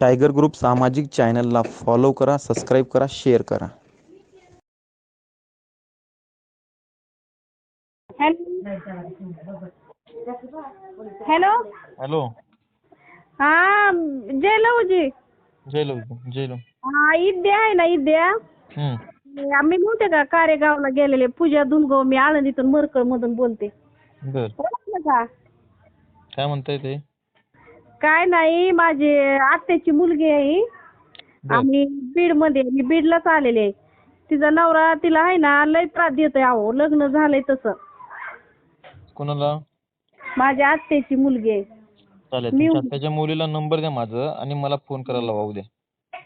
Tiger group सामाजिक चॅनलला follow करा सबस्क्राईब करा शेअर करा. हॅलो हॅलो हा जयलवजी जयलो जयलो हा इद्या आहे ना इद्या. हम्म. आम्ही नव्हते का कारेगावला गेलेले? पूजा धुनगाव मी आळंदीतून मरकळ मधून बोलते. बर. ओळखलं का? काय म्हणताय ते? काय नाही माझी आत्याची मुलगी आहे ही. बर. आम्ही बीडमध्ये मी बीडलाच आलेले आहे. तिचा नवरा तिला आहे ना लय त्रास देतोय अहो लग्न झालंय तसं. कोणाला? माझ्या आत्याची मुलगी आहे. चालेल मी- तुमच्या त्याच्या मुलीला नंबर द्या माझं आणि मला फोन करायला लावा उद्या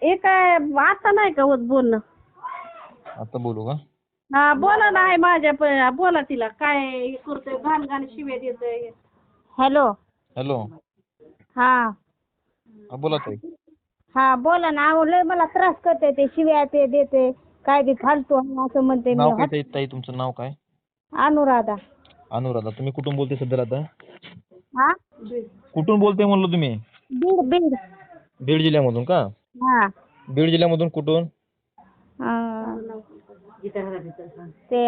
हे काय आता नाही का होत बोलणं? आता बोलू का? हा बोला ना आहे माझ्या प- बोला तिला काय हे करतोय घाण घाण शिव्या देतोय. हॅलो. हॅलो. हा. हा बोला ताई. हा बोला ना अहो लय मला त्रास करते ते शिव्या ते देते काय बी फालतू आहे असं म्हणते नाव काय मी ताई ताई तुमचं नाव काय? अनुराधा. अनुराधा तुम्ही कुठून बोलते सध्या आता? हा? कुठून बोलते म्हणलं तुम्ही? बीड बीड. बीड जिल्ह्यामधून का? हा. बीड जिल्ह्यामधून कुठून? अं, ते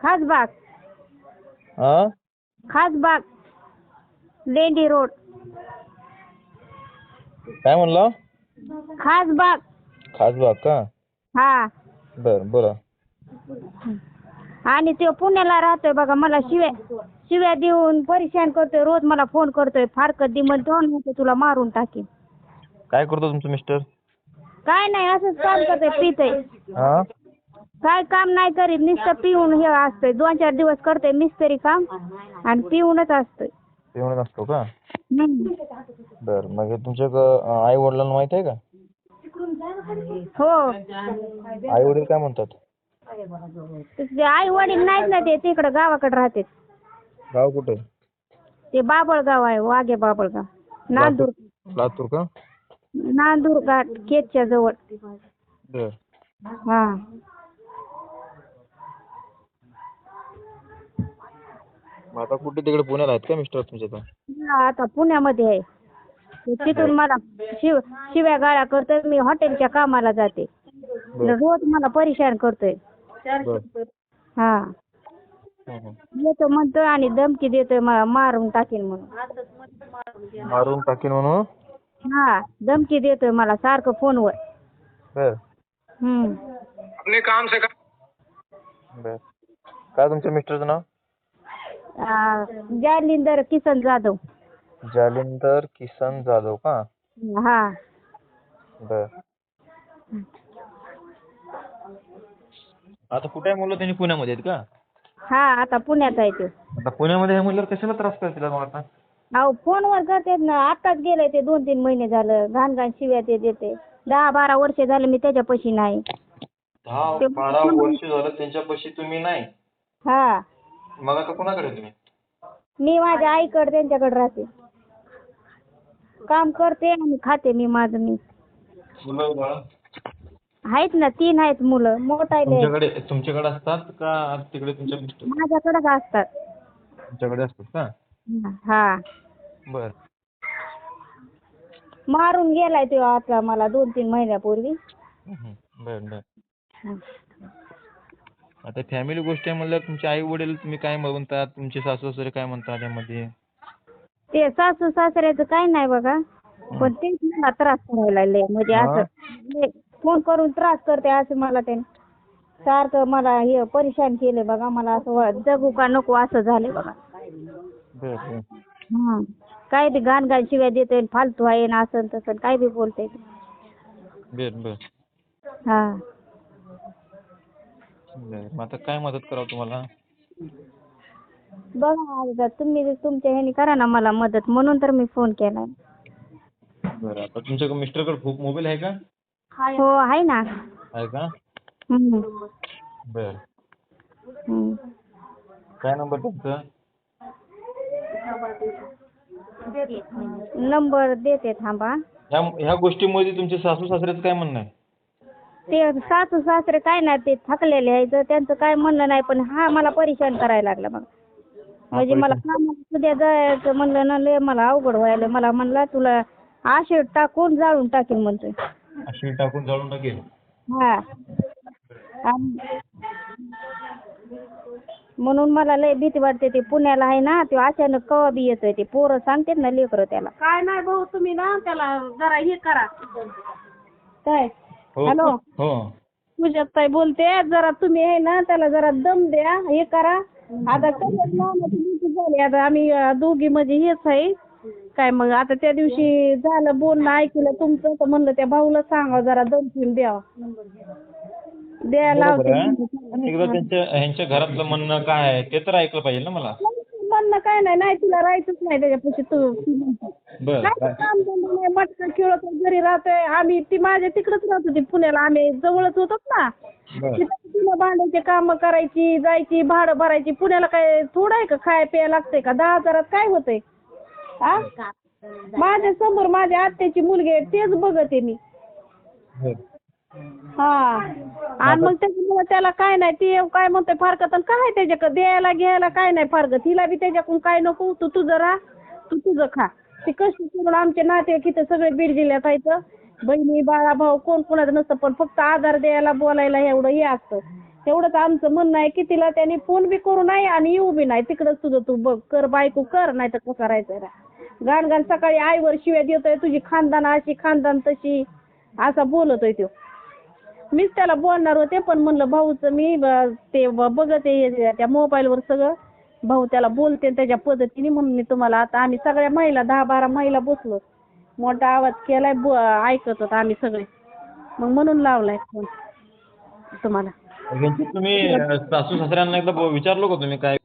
खासबाग. हा? खासबाग लेंडी रोड. काय म्हणला? खासबाग खासबाग का? हा. बर बोला. आणि तो पुण्याला राहतोय बघा मला शिव्या शिव्या देऊन परेशान करतोय. रोज मला फोन करतोय. फारकत दे म्हणतो म्हणतो तुला मारून टाकीन. काय करतो तुमचं मिस्टर काय नाही असंच काम करतोय पितय. हा? काय काम नाही करीत नुसतं पिऊन हे असतंय. दोन चार दिवस करतोय मिस्त्री काम आणि पिऊनच असतोय. पिऊन असतो का. बर मग हे तुमच्या आई वडिलांना माहीत आहे का? हो. आई वडील काय म्हणतात? ते आई वडील नाहीत ना ते तिकडं गावाकडे राहते गाव कुठे? ते बाबळगाव आहे वाघे बाबळगाव. नांदूर. लातूर. का? नांदूर घाट केजच्या जवळ. बर. हा. मग आता कुठे तिकडे पुण्याला आहेत का मिस्टर तुमचे आता हा, आता पुण्यामध्ये आहे. ते तिथून मला शिव शिव्या गाळ्या करतोय मी हॉटेलच्या कामाला जाते. बर. रोज मला परेशान करतोय. बर. हा. हं, हं. येतो म्हणतोय आणि धमकी देतोय मला मारून टाकीन म्हणून. मारून टाकीन म्हणून? हा धमकी देतोय मला सारखं फोनवर. बर. हम्म. बर. काय तुमच्या मिस्टरचं नाव? आ, जालिंदर किसन जाधव. जालिंदर किसन जाधव का? हा. बर. आता कुठे आहे मुलं त्यांनी पुण्यामध्ये आहेत का? हा आता पुण्यात आहे ते. आता पुण्यामध्ये आहे म्हणल्यावर कशाला त्रास करतील मग आता अहो फोनवर करतात ना आताच गेले ते दोन तीन महिने झालं घाण घाण शिव्या ते देते. दहा बारा वर्ष झाले मी त्याच्यापाशी नाही. दहा ते- बारा वर्ष झालं त्यांच्यापाशी तुम्ही नाही. हा. मग आता कोणाकडे तुम्ही? मी माझ्या आईकडे त्यांच्याकडे राहते. काम करते आणि खाते मी माझं मी. मुलं बाळ? आहेत ना तीन आहेत मुलं. मोठाले आहेत. तुमच्याकडे तुमच्याकडे असतात का तिकडे तुमच्या मिस्टर? माझ्याकडेच असतात. तुमच्याकडे असतात का? हा. बर. मारून गेलाय तो आता मला दोन तीन महिन्यापूर्वी. बर बर. आता फॅमिली गोष्ट आहे म्हणल्यावर तुमचे आई वडील तुम्ही काय म्हणतात? तुमचे सासू सासरे काय म्हणतात यामध्ये? ते सासू सासऱ्याचं काय नाही बघा. पण तेच मला त्रास करायला लागले. म्हणजे? असं फोन करून त्रास करते असं मला ते सारखं मला हे परेशान केले बघा. मला असं वा- जगू का नको असं झालं बघा. बर बर. हा. काय बी घाण घाण शिव्या देतोय फालतू आहे ना असं न तसं काय बी बोलते बर बर. हा. बर मग आता काय मदत करावं तुम्हाला? बघा आता तुम्ही तुमच्या ह्यानी करा ना मला मदत म्हणून तर मी फोन केलाय. बरं आता तुमच्याकडे मिस्टरकडे मोबाईल आहे का? हो आहे ना. आहे का? हम्म. बर. हम्म. काय नंबर तुमचा? नंबर देते थांबा. ह्या ह्या गोष्टीमध्ये तुमचे सासू सासऱ्याचं काय म्हणणं आहे? ते सासू सासरे काय नाही ते थकलेले आहेत त्यांचं काय म्हणणं नाही पण हा मला परेशान करायला लागला मग. म्हणजे मला कामाला उद्या जायचं म्हणलं ना लय मला अवघड व्हायला मला म्हणला तुला आशे टाकून जाळून टाकेन म्हणतोय. अशी टाकून जाळून टाकेल? हा. आणि म्हणून मला लय भीती वाटते ते पुण्याला आहे ना ते अचानक कवा बी येतोय ते पोरं सांगतात ना लेकरं त्याला. काय नाही भाऊ तुम्ही ना त्याला जरा हे करा. काय? हॅलो? हो पूजाताई बोलते जरा तुम्ही आहे ना त्याला जरा दम द्या हे करा. आता कसं लहानाची झाली. आता आम्ही अं, दोघी म्हणजे हेच आहे. काय मग आता त्या दिवशी झालं बोलणं ऐकलं तुमचं तर म्हणलं त्या भाऊला सांगा जरा दम ठेवून द्यावा द्यायला बरोबर आहे. लावते एकदा त्यांच्या ह्यांच्या घरातलं म्हणणं काय आहे ते तर ऐकलं पाहिजे ना मला. म्हणणं काय नाही नाही तुला राहायचंच नाही त्याच्यापाशी तू बर काय काम धंदा नाही मटका खेळत घरी राहतोय. आम्ही ती माझ्या तिकडच राहत होती पुण्याला आम्ही जवळच होतो ना. बर. तिथं तिला भांड्याचे कामं करायची जायची भाडं भरायची. पुण्याला काय थोडं आहे का? खाय प्याय लागतंय का? दहा हजारात काय होतंय? आ? माझ्यासमोर माझ्या आत्याची मुलगी आहे तेच बघते मी. बर. हा. आणि मग त्याच्यामुळे त्याला काय नाही ते काय म्हणतोय फारकत आणि काय त्याच्याकडे द्यायला घ्यायला काय नाही फारकत. हिला बी त्याच्याकडून काय नको तू तुझं राहा तू तुझं खा. ते कष्ट करून आमचे नातेवाईक इथं सगळे बीड जिल्ह्यात आहेत. बहिणी बाळा भाऊ कोण कोणाचं नसतं पण फक्त आधार द्यायला बोलायला एवढं हे असतं. तेवढंच आमचं म्हणणं आहे की तिला त्यांनी फोन बी करू नाही आणि येऊ बी नाही तिकडंच तुझं तू बघ कर बायको कर नाही तर कसं करायचं रा गाण गाण सकाळी आईवर शिव्या देतोय तुझी खानदान अशी खानदान तशी असा बोलतोय तो मीच त्याला बोलणार होते पण म्हणलं भाऊचं मी ब- ते ब- बघते हे त्या मोबाईलवर सगळं. भाऊ त्याला बोलते त्याच्या पद्धतीने म्हणून मी तुम्हाला आता आम्ही सगळ्या महिला दहा बारा महिला बसलो. मोठा आवाज केलाय ब- ऐकत होतो आम्ही सगळे. मग म्हणून लावलाय फोन तुम्हाला. ह्यांची तुम्ही अं, सासू सासऱ्यांना एकदा ब- विचारलं का तुम्ही काय?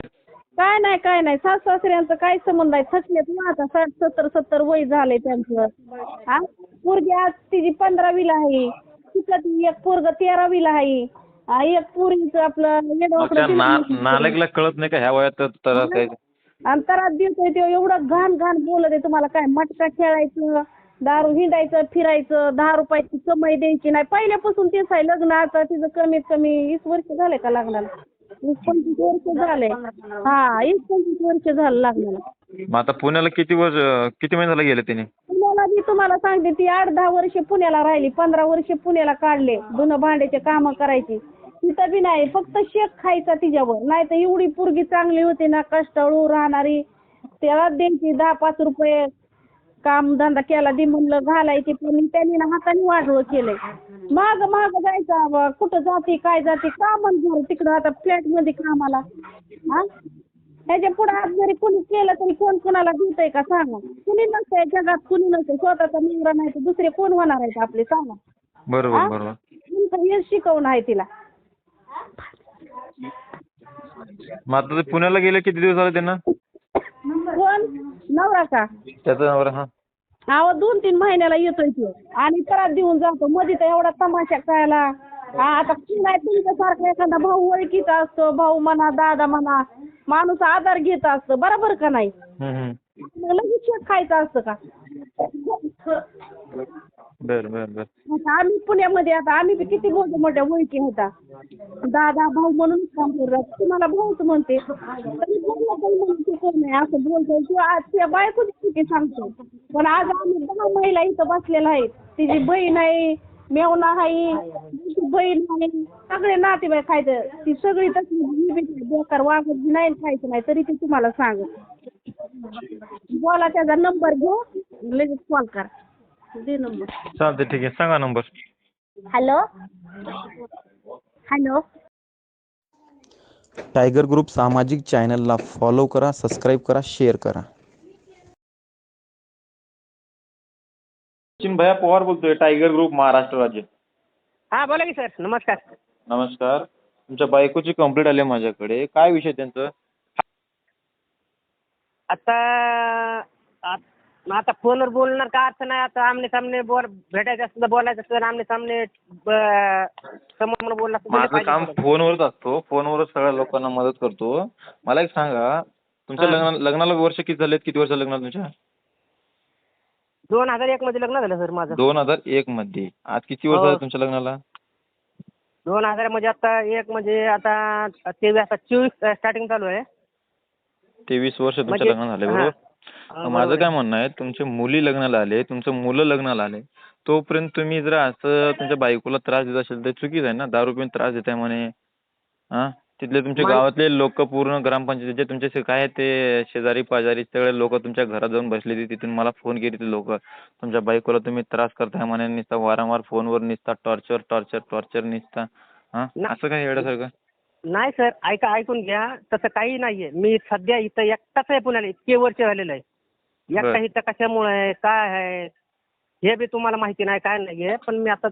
काय नाही काय नाही. सासू सासऱ्यांचं काय संबंध आहे? थकलेत ना आता साठ सत्तर सत्तर वय झालंय त्यांचं. पोरगी आज तिची पंधरावीला आहे. तिचं ती एक पोरग तेरावीला आहे. एक पोरीचं आपलं त्या ना नालायकला कळत नाही का ह्या वयात तर तर काय आणि त्रास देतोय तो एवढं घाण घाण बोलत आहे तुम्हाला काय मटका खेळायचं दारू हिंडायचं फिरायचं दहा रुपयाची कमाई द्यायची नाही. पहिल्यापासून तेच आहे लग्न आता तिचं कमीत कमी वीस वर्ष झाले का लग्नाला? वीस पंचवीस वर्ष झाले हा वीस पंचवीस वर्ष झालं लग्नाला. मग आता पुण्याला किती वर्ष किती महिन्याला गेले त्याने पुण्याला मी तुम्हाला सांगते ती आठ दहा वर्ष पुण्याला राहिली पंधरा वर्ष पुण्याला काढले धुणं भांड्याचे कामं करायची. तिथं बी नाही फक्त शेक खायचा तिच्यावर. नाही तर एवढी पोरगी चांगली होती ना कष्टाळू राहणारी. त्याला द्यायची दहा पाच रुपये काम धंदा केला दे म्हणलं घालायची पण त्यांनी ना हाताने वाढवं केलंय. माग माग जायचं कुठं जाते काय जाते का म्हणजे तिकडं आता फ्लॅटमध्ये कामाला. हा? ह्याच्या पुढे आज जरी कोणी केलं तरी कोण कोणाला देतंय का सांगा? कुणी नसतंय जगात कुणी नसतंय. स्वतःचा नवरा नाही तर दुसरे कोण होणार आहेत आपले? सांगा. बरोबर हा? बरोबर. तुमचं हेच शिकवणं आहे तिला. मग आता ते पुण्याला गेले किती दिवस झाले त्यांना? कोण? नवरा का? त्याचा नवरा हा. अहो दोन तीन महिन्याला येतोय तो. आणि त्रास देऊन जातो. मध्ये तर एवढा तमाशा करायला. हा, आता तुमच्यासारखा एखादा भाऊ ओळखीचा असतो. भाऊ म्हणा दादा म्हणा. माणूस आधार घेत असतो बरोबर का नाही? हम्म, हम्म. मग लगेच शेक खायचं असतं का? बर बर बर. आता आम्ही पुण्यामध्ये आता आम्ही बी किती मोठ्या मोठ्या ओळखी होता दादा भाऊ म्हणून काम करत तुम्हाला भाऊच म्हणते. तरी म्हणते कोण नाही असं बोलतोय. किंवा आज त्या बायकोच किती सांगतो पण आज आम्ही दहा महिला इथं बसलेल्या आहेत तिची बहीण आहे मेवना आहे बहीण आहे सगळे नातेवाईक खायचं ती सगळी तसली बी बेकार वागत नाही खायचं नाही तरी ती तुम्हाला सांगत बोला त्याचा नंबर घेऊ लगेच कॉल करा. दे नंबर. चालते ठीक आहे. सांगा number. Hello. Hello. Tiger group सामाजिक चॅनलला फॉलो करा सबस्क्राईब करा शेअर करा. सचिन भैया पवार बोलतोय टायगर ग्रुप महाराष्ट्र राज्य. हा बोला की सर नमस्कार. नमस्कार. तुमच्या बायकोची कंप्लेंट आली माझ्याकडे. काय विषय त्यांचं? आता आत- आता फोनवर बोलणार का अर्थ नाही? आता आमने सामने बोल भेटायचं असलं तर बोलायचं असलं तर आमने सामने समोर बोलला असतं माझं काम. फोनवरच असतो. फोनवरच सगळ्या लोकांना मदत करतो. मला एक सांगा तुमच्या हा. लग्न लग्नाला वर्ष किती झालेत? किती वर्ष लग्नाला तुमच्या? दोन हजार एक मध्ये लग्न झालं सर माझं. दोन हजार एक मध्ये. आज किती वर्ष हो. झाले तुमच्या लग्नाला? दोन हजार म्हणजे आता एक म्हणजे आता तेवीस आता चोवीस स्टार्टिंग चालू आहे. तेवीस वर्ष तुमच्या म्हणजे- लग्न झाले हा. बरोबर तर माझं काय म्हणणं आहे तुमचे मुली लग्नाला आले तुमचं मुलं लग्नाला आले तोपर्यंत तुम्ही जर असं तुमच्या बायकोला त्रास देत असेल तर चुकीचं आहे ना? दारू पिऊन त्रास देताय म्हणे. हा? तिथले तुमचे गावातले लोक पूर्ण ग्रामपंचायतीचे तुमचे शे- काय ते शेजारी पाजारी सगळे लोक तुमच्या घरात जाऊन बसले होते तिथून मला फोन केले ते लोक. तुमच्या बायकोला तुम्ही त्रास करताय म्हणे नुसता वारंवार फोनवर नुसता टॉर्चर टॉर्चर टॉर्चर नुसता. हा? ना- असं काय येण्यासारखं नाही सर ऐका ऐकून घ्या. तसं काही नाहीये. मी सध्या इथं एकटाच आहे पुण्याला इतके वर्ष झालेलं आहे. एकटा बरं. इथं कशामुळे आहे काय आहे हे बी तुम्हाला माहिती नाही काय नाहीये. पण मी आता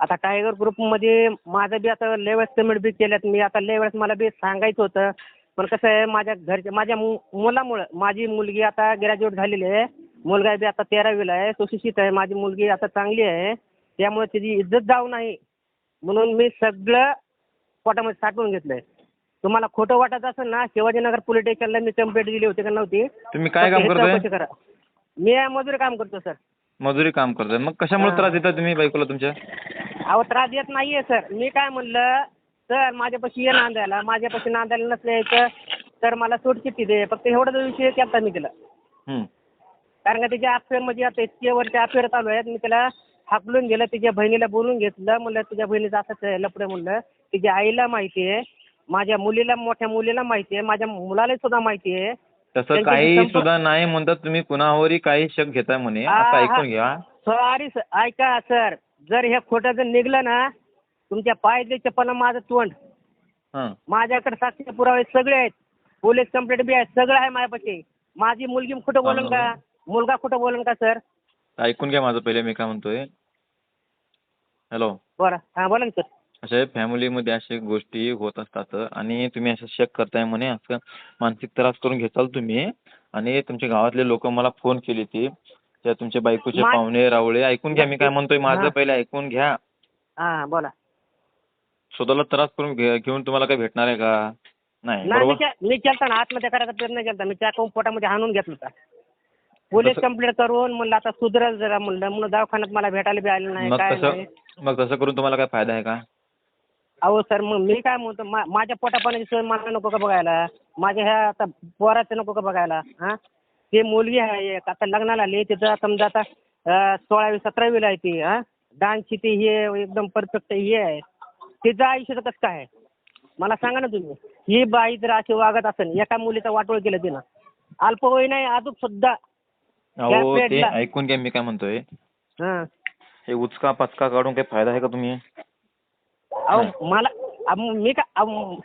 आता टायगर ग्रुपमध्ये माझं बी आता लेवल्स पेमेंट बी केल्यात. मी आता लेवल्स मला बी सांगायचं होतं. पण कसं आहे माझ्या घरच्या माझ्या मु- मुलामुळं माझी मुलगी आता ग्रॅज्युएट झालेली आहे. मुलगा बी आता तेरावीला आहे सुशिक्षित आहे. माझी मुलगी आता चांगली आहे. त्यामुळे तिची इज्जत जाऊ नाही. म्हणून मी सगळं पोटामध्ये साठवून घेतलंय. तुम्हाला खोटं वाटत असेल ना शिवाजीनगर पोलीस स्टेशनला मी कंप्लेंट दिली होती का नव्हती? तुम्ही काय काम फक्त करताय? चौकशी करा. मी मजुरी काम करतो सर मजुरी काम करताय. मग कशामुळे. त्रास देता तुम्ही बायकोला तुमच्या? अहो त्रास देत नाहीये सर. मी काय म्हणलं सर माझ्यापाशी ये नांदायला. माझ्यापाशी नांदायला नसलं यायचं तर मला सोडचिठ्ठी दे? फक्त एवढाच विषय केला मी तिला हम्म. कारण का तिच्या अफेअरमध्ये आता इतके वर्ष अफेअर चालू आहेत मी तिला हाकलून गेलं तिच्या बहिणीला बोलून घेतलं म्हणलं तुझ्या बहिणीचं असंच आहे लपडे म्हणलं. तिच्या आईला माहिती आहे माझ्या मुलीला मोठ्या मुलीला माहिती आहे माझ्या मुलाला सुद्धा माहिती आहे तसं काही सुद्धा नाही म्हणतात तुम्ही कुणावरही काही शक घेताय म्हणे. असं. ऐकून घ्या. सॉरी सर ऐका सर. जर हे खोटं जर निघलं ना तुमच्या पायातले चप्पल माझं तोंड. हं. माझ्याकडे साक्षी पुरावे सगळे आहेत. पोलीस कंप्लेंट बी आहे सगळं आहे माझ्यापाशी. माझी मुलगी खोटं बोलन का? मुलगा खोटं बोलन का सर? ऐकून घ्या माझं पहिले मी काय म्हणतोय. हॅलो. बरं. हां बोला ना सर. अशा फॅमिलीमध्ये अशा गोष्टी होत असतात आणि तुम्ही असं शक करताय म्हणे असं मानसिक त्रास करून घेताल तुम्ही. आणि तुमच्या गावातले लोक मला फोन केली ती. त्या तुमच्या बायकोचे पाहुणे रावळे ऐकून घ्या मी काय म्हणतोय माझं. पहिले ऐकून घ्या. बोला. स्वतःला त्रास करून घेऊन तुम्हाला काही भेटणार आहे का? नाही मी केलता ना आत्महत्या करायचा प्रयत्न केलता. मी चाकून पोटामध्ये हाणून घेतलं होता. पोलीस कंप्लेंट करून म्हणलं आता सुधरल जरा म्हणलं. म्हणून दवाखान्यात मला भेटायला बी आलं काय नाही. मग तसं करून तुम्हाला काय फायदा आहे का? अहो सर मग मी काय म्हणतो मा- माझ्या पोटापाण्याची सोय मला नको का बघायला? माझ्या ह्या आता पोराचं नको का बघायला हां? ते मुलगी आहे एक आता लग्नाला आली तिथं समजा आता सोळावी सतरावीला आहे ती हां? डान्सची ती हे एकदम परफेक्ट हे आहे. तिचं आयुष्याचं कसं काय मला सांगा ना तुम्ही. ही बाई जर अशी वागत असेल एका मुलीचं वाटोळ केलं तिनं अल्पवयीन आहे अजून सुद्धा अहो त्या ते पेडला- ऐकून घ्या मी काय म्हणतोय. हां. हे उचका पचका काढून काही फायदा आहे का तुम्ही? अहो मला अहो, मी का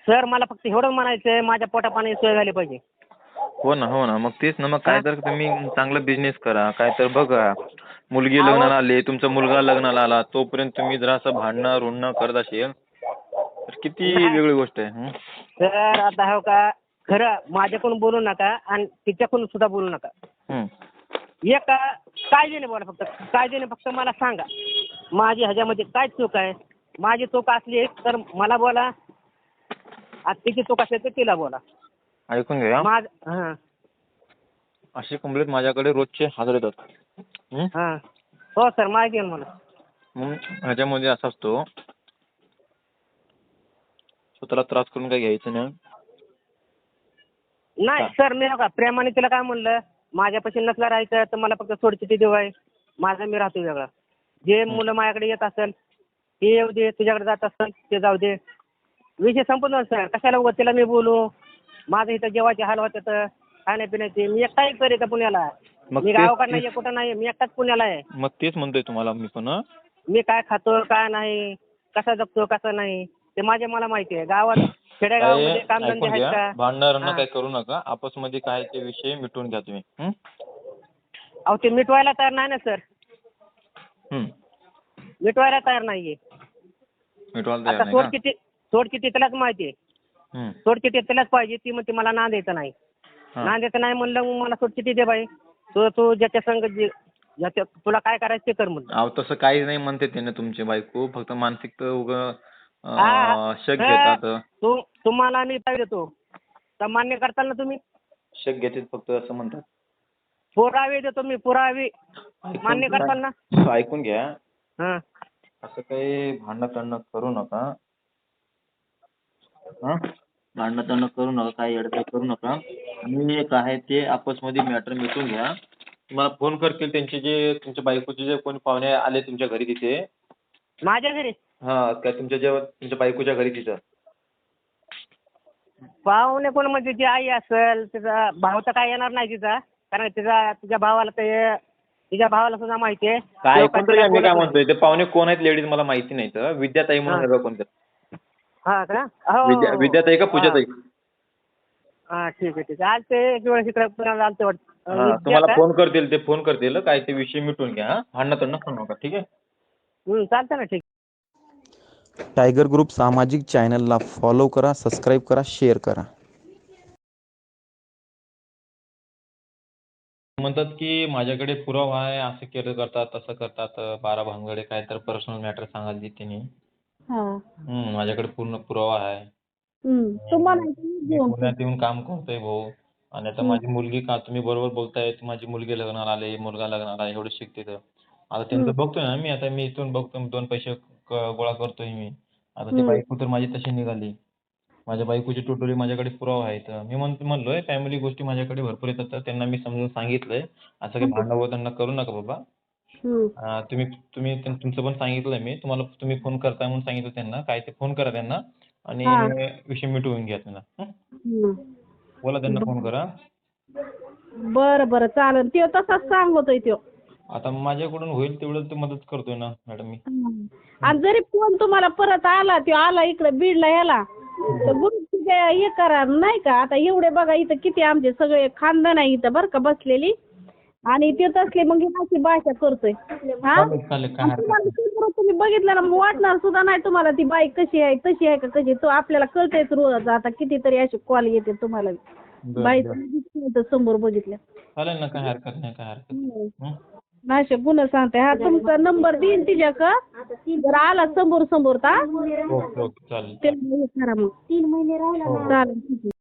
सर मला फक्त एवढं म्हणायचं आहे माझ्या पोटापाण्याची सोय झाली पाहिजे. हो ना हो ना. मग तेच ना मग काय तर तुम्ही चांगला बिझनेस करा काय तर बघा. मुलगी अहो. लग्नाला आली तुमचा मुलगा लग्नाला आला तोपर्यंत तुम्ही जर असं भांडणं रुणणं करत असेल. तर किती नाही. वेगळी गोष्ट आहे हं? तर आता हो का खरं माझ्याकडून बोलू नका आणि तिच्याकडून सुद्धा बोलू नका. हं. एक कायद्याने बोला फक्त. कायद्याने फक्त मला सांगा माझी ह्याच्यामध्ये काय चूक आहे? माझी चूक असली तर मला बोला. आणि तिची चूक असेल तर तिला बोला. ऐकून घ्या. माझ हां. अशी कंप्लेंट माझ्याकडे रोजचे हजर येतात. हं? हां. हो सर माहिती आहे ना मला. मग ह्याच्यामध्ये असा असतो. स्वतःला त्रास करून काही घ्यायचं नाही. नाही सर मी का प्रेमाने तिला काय म्हणलं? माझ्यापाशी नसला राहायचं तर मला फक्त सोडचिठी देऊ आहे. माझं मी राहतो वेगळं. जे मुलं माझ्याकडे येत असेल ते येऊ दे तुझ्याकडे जात असेल ते जाऊ दे. विषय संपून जाईल सर. कशाला उगाच तिला मी बोलू? माझं इथं जेवायचे हाल होतात खाण्यापिण्याचे. मी एकटा एक तर इथं पुण्याला. मग मी तेच- गावाकडं नाही कुठं नाही मी एकटाच पुण्याला आहे. मग तेच म्हणतोय तुम्हाला मी पण हं? मी काय खातो काय नाही कसा जगतो कसा नाही ते माझे मला माहिती आहे. गावात खेडेगावामध्ये काय कामधंदे ऐकून आहेत घ्या. का? भांडणं रणं हां. काही करू नका. आपसमध्ये काय ते विषय मिटवून घ्या तुम्ही हं? अहो ते मिटवायला तयार नाही ना सर. हं. मिटवायला तयार नाहीये. मिटवायला आता नाही सोड का? किती सोड किती त्यालाच माहिती आहे. हं. सोड किती त्यालाच पाहिजे ती म्हणते मला ना द्यायचं नाही. हां. ना द्यायचं नाही म्हणलं मग मला सोड किती दे बाई. तू तू ज्याच्या संग जे ज्याच्या तुला काय करायचं ते कर म्हणलं. अहो तसं काहीच नाही म्हणते त्याने तुमची बायको. फक्त मानसिक उग हा. शक हा. घेतात तू तुम्हाला मी काय देतो. तर मान्य करताल ना तुम्ही? शक घेतात फक्त असं म्हणतात. पुरावे देतो मी पुरावे. मान्य करताल ना? ऐकून घ्या. हां. असं काही भांडणं करणं करू नका. हा? भांडणं तंडणं करू नका काही अडचण करू नका. आणि काय आहे ते आपसमध्ये मॅटर मिटून घ्या. तुम्हाला फोन करतील त्यांचे जे तुमच्या बायकोचे जे कोणी पाहुणे आले तुमच्या घरी तिथे. माझ्या घरी? हां काय तुमच्या जे तुमच्या बायकोच्या घरी तिथं. पाहुणे कोण म्हणजे जी आई असेल तिचा भाऊ तर काय येणार नाही तिचा. कारण तिचा तिच्या भावाला ते तिच्या भावाला सुद्धा माहिती आहे. काय ऐकून तरी मी काय म्हणतोय? ते पाहुणे कोण आहेत लेडीज मला माहिती नाही तर. विद्याताई म्हणून हां. आहे बघा कोणतं. नाही. हा का? हो. विद्या विद्याताई का पूजाताई? हा ठीक आहे ठीक आहे. आज ते एक वेळेस इकडे पुण्याला आलते वाटतं. हां तुम्हाला फोन करतील ते फोन करतील. काय ते विषय मिटून घ्या हां. भांडणं तंडणं करू नका ठीक आहे? हं, चालतं ना ठीक. टायगर ग्रुप सामाजिक चॅनलला फॉलो करा सबस्क्राईब करा शेअर करा. म्हणतात की माझ्याकडे पुरावा आहे असं केलं करतात तसं करतात बारा भानगडे काय तर पर्सनल मॅटर सांगायला त्यांनी हा. हम्म, माझ्याकडे पूर्ण पुरावा आहे. हम्म. मी पुण्यात येऊन काम करतोय भाऊ. आणि आता माझी मुलगी का तुम्ही बरोबर बोलताय माझी मुलगी लग्नाला आली मुलगा लग्नाला एवढं शिकते तर. आता त्यांचं बघतोय ना मी आता मी इथून बघतो दोन पैसे क- गोळा करतोय मी. आता ती. बायको तर माझी तशी निघाली. माझ्या बायकोची टोटली माझ्याकडे पुरावा आहे. तर मी म्हण म्हणलोय फॅमिली गोष्टी माझ्याकडे भरपूर येतात. तर त्यांना मी समजून सांगितलंय. असं काही भांडण वगैरे करू नका बाबा. अं, तुम्ही तुम्ही तुम- तुमचं पण सांगितलंय मी. तुम्हाला तुम्ही फोन करताय म्हणून सांगितलं त्यांना. काय ते फोन करा त्यांना. आणि हा. विषय मिटवून घ्या त्यांना. हं? बोला त्यांना फोन करा. बरं बरं. चालेल. त्यो तसाच सांगतोय त्यो. आता माझ्याकडून होईल तेवढं ते मदत करतोय ना मॅडम मी. आणि जरी फोन तुम्हाला परत आला त्यो आला इकडे बीडला ह्याला तर गुरुजीचे हे करा नाही का? आता एवढे बघा इथं किती आमचे सगळे खानदान आहे इथं बरं का बसलेली. आणि ते तसले मग ही अशी भाषा करतोय. हा? चालेल चालेल काय आणि हरकत तुम्हाला तुम्ही बघितलं ना मग वाटणार सुद्धा नाही तुम्हाला ती बाई कशी आहे तशी आहे का कशी तो आपल्याला कळतंयच रोज. आता कितीतरी असे कॉल येते तुम्हाला. बरं, बाई बरं. समोर बघितल्या. चालेल ना काय हरकत नाही काय हरकत नाही. हं? असे गुन्हा सांगते. हा तुमचा नंबर देईन तिच्याक जर आला समोर समोर ता? ओके ओके चालेल. ते हे करा मग. तीन महिने राहिला चालेल ठीक आहे.